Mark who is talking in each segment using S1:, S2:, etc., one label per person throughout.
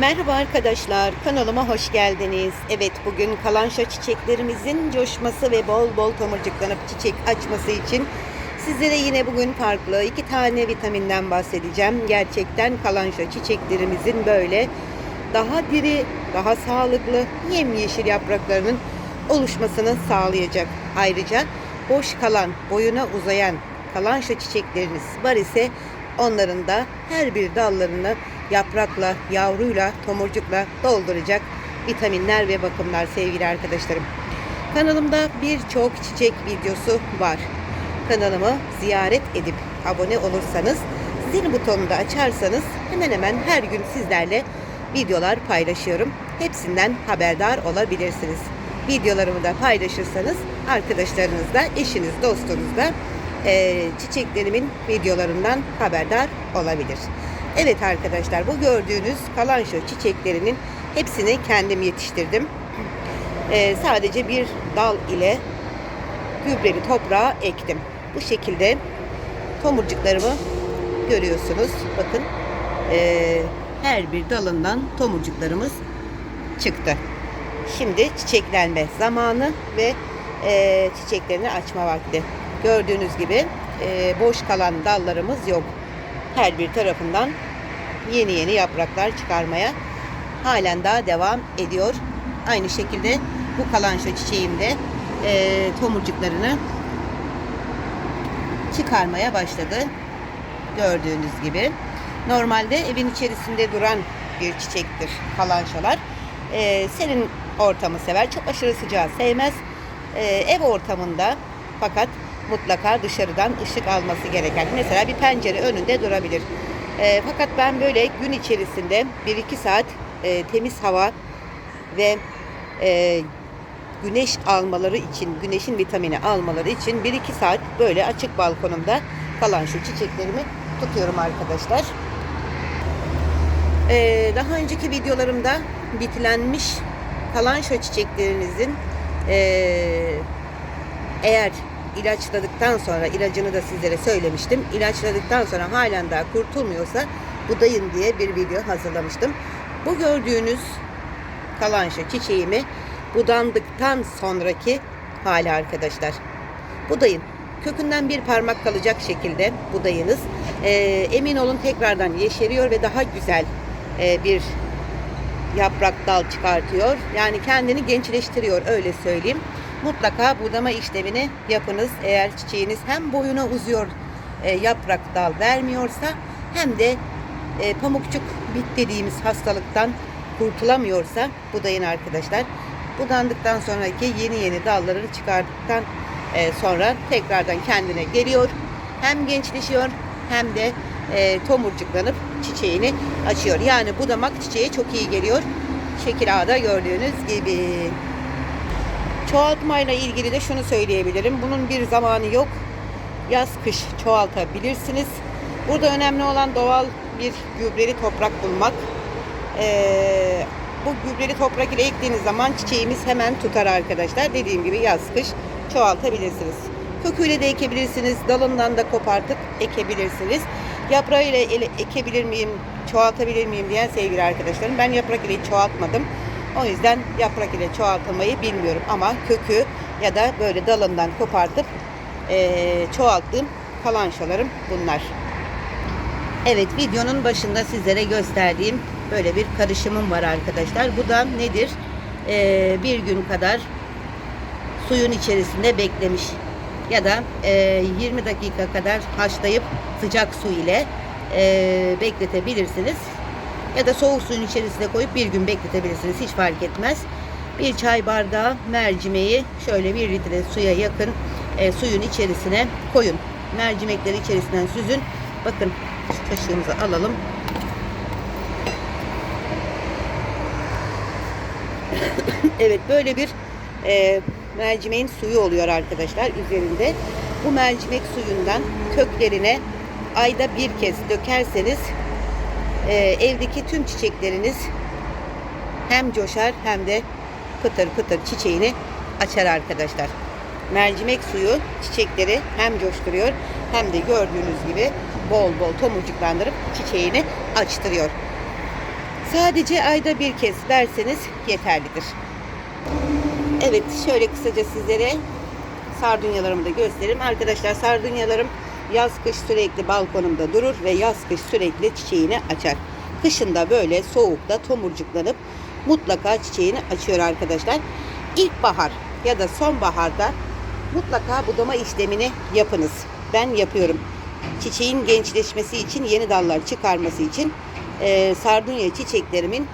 S1: Merhaba arkadaşlar, kanalıma hoş geldiniz. Evet, bugün kalanşa çiçeklerimizin coşması ve bol bol tomurcuklanıp çiçek açması için sizlere yine bugün farklı iki tane vitaminden bahsedeceğim. Gerçekten kalanşa çiçeklerimizin böyle daha diri, daha sağlıklı, yemyeşil yapraklarının oluşmasını sağlayacak. Ayrıca boş kalan, boyuna uzayan kalanşa çiçekleriniz var ise onların da her bir dallarını yaprakla, yavruyla, tomurcukla dolduracak vitaminler ve bakımlar sevgili arkadaşlarım. Kanalımda birçok çiçek videosu var. Kanalımı ziyaret edip abone olursanız, zil butonunu da açarsanız hemen hemen her gün sizlerle videolar paylaşıyorum. Hepsinden haberdar olabilirsiniz. Videolarımı da paylaşırsanız arkadaşlarınızla, eşiniz, dostunuzla e, çiçeklerimin videolarından haberdar olabilir. Evet arkadaşlar bu gördüğünüz kalanşo çiçeklerinin hepsini kendim yetiştirdim. E, sadece bir dal ile gübreli toprağa ektim. Bu şekilde tomurcuklarımı görüyorsunuz. Bakın e, her bir dalından tomurcuklarımız çıktı. Şimdi çiçeklenme zamanı ve e, çiçeklerini açma vakti. Gördüğünüz gibi e, boş kalan dallarımız yok. Her bir tarafından yeni yeni yapraklar çıkarmaya halen daha devam ediyor. Aynı şekilde bu kalanşo çiçeğim de e, tomurcuklarını çıkarmaya başladı. Gördüğünüz gibi. Normalde evin içerisinde duran bir çiçektir kalanşolar. E, senin ortamı sever. Çok aşırı sıcağı sevmez. E, ev ortamında fakat mutlaka dışarıdan ışık alması gereken. Mesela bir pencere önünde durabilir. E, fakat ben böyle gün içerisinde 1-2 saat e, temiz hava ve e, güneş almaları için, güneşin vitamini almaları için 1-2 saat böyle açık balkonumda kalan şu çiçeklerimi tutuyorum arkadaşlar. E, daha önceki videolarımda bitlenmiş kalan şu çiçeklerinizin e, eğer ilaçladıktan sonra ilacını da sizlere söylemiştim. İlaçladıktan sonra halen daha kurtulmuyorsa budayın diye bir video hazırlamıştım. Bu gördüğünüz kalanşa çiçeğimi budandıktan sonraki hali arkadaşlar. Budayın. Kökünden bir parmak kalacak şekilde budayınız. Ee, emin olun tekrardan yeşeriyor ve daha güzel e, bir yaprak dal çıkartıyor. Yani kendini gençleştiriyor öyle söyleyeyim mutlaka budama işlemini yapınız. Eğer çiçeğiniz hem boyuna uzuyor e, yaprak dal vermiyorsa hem de e, pamukçuk bit dediğimiz hastalıktan kurtulamıyorsa budayın arkadaşlar. Budandıktan sonraki yeni yeni dallarını çıkardıktan e, sonra tekrardan kendine geliyor. Hem gençleşiyor hem de e, tomurcuklanıp çiçeğini açıyor. Yani budamak çiçeğe çok iyi geliyor. Şekil A'da gördüğünüz gibi. Çoğaltmayla ilgili de şunu söyleyebilirim. Bunun bir zamanı yok. Yaz kış çoğaltabilirsiniz. Burada önemli olan doğal bir gübreli toprak bulmak. Ee, bu gübreli toprak ile ektiğiniz zaman çiçeğimiz hemen tutar arkadaşlar. Dediğim gibi yaz kış çoğaltabilirsiniz. Köküyle de ekebilirsiniz. Dalından da kopartıp ekebilirsiniz. Yaprağıyla ile ekebilir miyim, çoğaltabilir miyim diyen sevgili arkadaşlarım. Ben yaprak ile çoğaltmadım. O yüzden yaprak ile çoğaltmayı bilmiyorum ama kökü ya da böyle dalından kopartıp e, çoğalttığım kalanşalarım bunlar. Evet videonun başında sizlere gösterdiğim böyle bir karışımım var arkadaşlar. Bu da nedir? E, bir gün kadar suyun içerisinde beklemiş ya da e, 20 dakika kadar haşlayıp sıcak su ile e, bekletebilirsiniz ya da soğuk suyun içerisine koyup bir gün bekletebilirsiniz. Hiç fark etmez. Bir çay bardağı mercimeği şöyle bir litre suya yakın e, suyun içerisine koyun. Mercimekleri içerisinden süzün. Bakın şu kaşığımızı alalım. evet böyle bir e, mercimeğin suyu oluyor arkadaşlar üzerinde. Bu mercimek suyundan köklerine ayda bir kez dökerseniz e, evdeki tüm çiçekleriniz hem coşar hem de pıtır pıtır çiçeğini açar arkadaşlar. Mercimek suyu çiçekleri hem coşturuyor hem de gördüğünüz gibi bol bol tomurcuklandırıp çiçeğini açtırıyor. Sadece ayda bir kez verseniz yeterlidir. Evet şöyle kısaca sizlere sardunyalarımı da göstereyim. Arkadaşlar sardunyalarım yaz kış sürekli balkonumda durur ve yaz kış sürekli çiçeğini açar. Kışında böyle soğukta tomurcuklanıp mutlaka çiçeğini açıyor arkadaşlar. İlkbahar ya da sonbaharda mutlaka budama işlemini yapınız. Ben yapıyorum. Çiçeğin gençleşmesi için, yeni dallar çıkarması için e, sardunya çiçeklerimin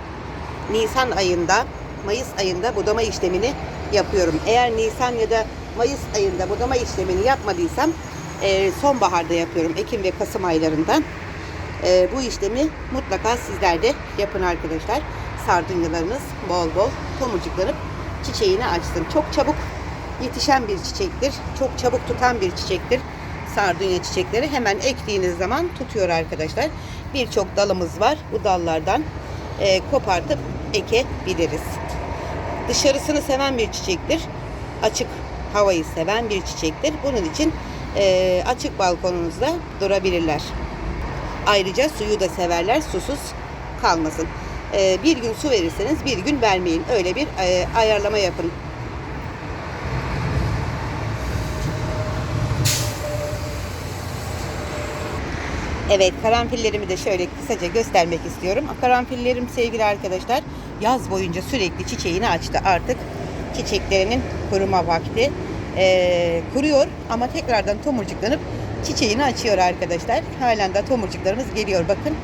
S1: Nisan ayında, Mayıs ayında budama işlemini yapıyorum. Eğer Nisan ya da Mayıs ayında budama işlemini yapmadıysam e, sonbaharda yapıyorum. Ekim ve Kasım aylarında. E, bu işlemi mutlaka sizler de yapın arkadaşlar. Sardunyalarınız bol bol tomurcuklanıp çiçeğini açsın. Çok çabuk yetişen bir çiçektir. Çok çabuk tutan bir çiçektir. Sardunya çiçekleri hemen ektiğiniz zaman tutuyor arkadaşlar. Birçok dalımız var. Bu dallardan e, kopartıp ekebiliriz. Dışarısını seven bir çiçektir. Açık havayı seven bir çiçektir. Bunun için e, açık balkonunuzda durabilirler. Ayrıca suyu da severler. Susuz kalmasın. E, bir gün su verirseniz bir gün vermeyin. Öyle bir e, ayarlama yapın. Evet karanfillerimi de şöyle kısaca göstermek istiyorum. Karanfillerim sevgili arkadaşlar yaz boyunca sürekli çiçeğini açtı. Artık çiçeklerinin kuruma vakti. Ee, kuruyor ama tekrardan tomurcuklanıp çiçeğini açıyor arkadaşlar. Halen de tomurcuklarımız geliyor. Bakın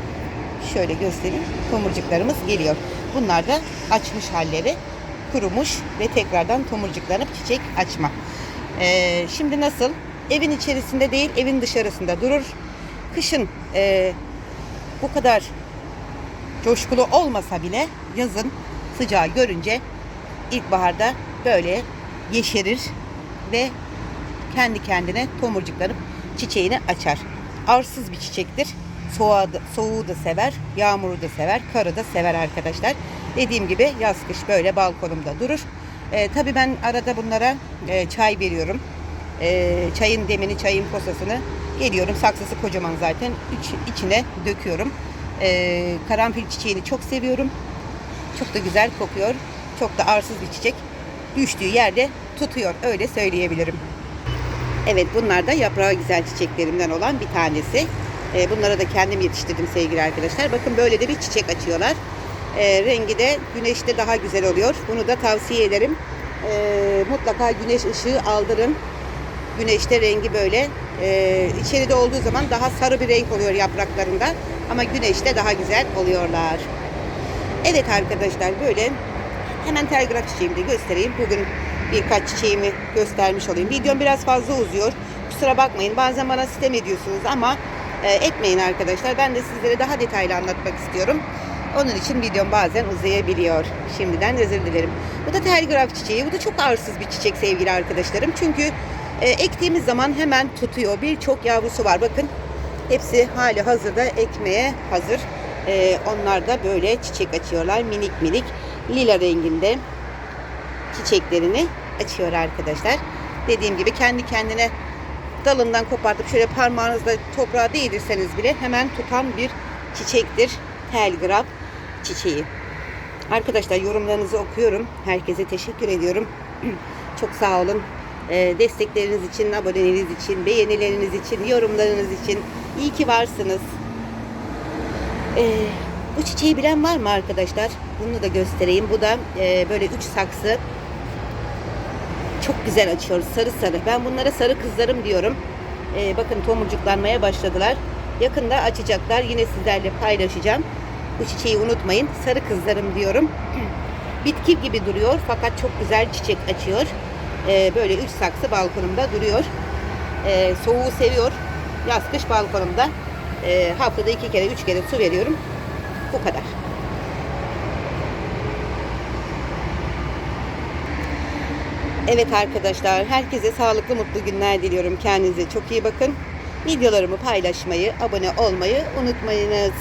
S1: şöyle göstereyim. Tomurcuklarımız geliyor. Bunlar da açmış halleri. Kurumuş ve tekrardan tomurcuklanıp çiçek açma. Ee, şimdi nasıl? Evin içerisinde değil evin dışarısında durur kışın e, bu kadar coşkulu olmasa bile yazın sıcağı görünce ilkbaharda böyle yeşerir ve kendi kendine tomurcuklanıp çiçeğini açar. Arsız bir çiçektir. Soğuğu da, soğuğu da sever, yağmuru da sever, karı da sever arkadaşlar. Dediğim gibi yaz kış böyle balkonumda durur. E, tabii ben arada bunlara e, çay veriyorum. E, çayın demini, çayın posasını Geliyorum saksısı kocaman zaten. İç, içine döküyorum. Ee, karanfil çiçeğini çok seviyorum. Çok da güzel kokuyor. Çok da arsız bir çiçek. Düştüğü yerde tutuyor. Öyle söyleyebilirim. Evet bunlar da yaprağı güzel çiçeklerimden olan bir tanesi. Ee, bunlara da kendim yetiştirdim sevgili arkadaşlar. Bakın böyle de bir çiçek açıyorlar. Ee, rengi de güneşte daha güzel oluyor. Bunu da tavsiye ederim. Ee, mutlaka güneş ışığı aldırın. Güneşte rengi böyle e, içeride olduğu zaman daha sarı bir renk oluyor yapraklarında. Ama güneşte daha güzel oluyorlar. Evet arkadaşlar böyle hemen telgraf çiçeğimi de göstereyim. Bugün birkaç çiçeğimi göstermiş olayım. Videom biraz fazla uzuyor. Kusura bakmayın. Bazen bana sistem ediyorsunuz ama e, etmeyin arkadaşlar. Ben de sizlere daha detaylı anlatmak istiyorum. Onun için videom bazen uzayabiliyor. Şimdiden özür dilerim. Bu da telgraf çiçeği. Bu da çok arsız bir çiçek sevgili arkadaşlarım. Çünkü e, ektiğimiz zaman hemen tutuyor. Birçok yavrusu var. Bakın hepsi hali hazırda ekmeye hazır. E, onlar da böyle çiçek açıyorlar. Minik minik lila renginde çiçeklerini açıyor arkadaşlar. Dediğim gibi kendi kendine dalından kopartıp şöyle parmağınızla toprağa değdirseniz bile hemen tutan bir çiçektir. Telgraf çiçeği. Arkadaşlar yorumlarınızı okuyorum. Herkese teşekkür ediyorum. Çok sağ olun. Ee, destekleriniz için, aboneliğiniz için, beğenileriniz için, yorumlarınız için iyi ki varsınız. Ee, bu çiçeği bilen var mı arkadaşlar? Bunu da göstereyim. Bu da e, böyle üç saksı. Çok güzel açıyor. Sarı sarı. Ben bunlara sarı kızlarım diyorum. Ee, bakın tomurcuklanmaya başladılar. Yakında açacaklar. Yine sizlerle paylaşacağım. Bu çiçeği unutmayın. Sarı kızlarım diyorum. Bitki gibi duruyor fakat çok güzel çiçek açıyor. Ee, böyle üç saksı balkonumda duruyor. Ee, soğuğu seviyor. Yaz kış balkonumda. Ee, haftada iki kere üç kere su veriyorum. Bu kadar. Evet arkadaşlar herkese sağlıklı mutlu günler diliyorum. Kendinize çok iyi bakın. Videolarımı paylaşmayı, abone olmayı unutmayınız.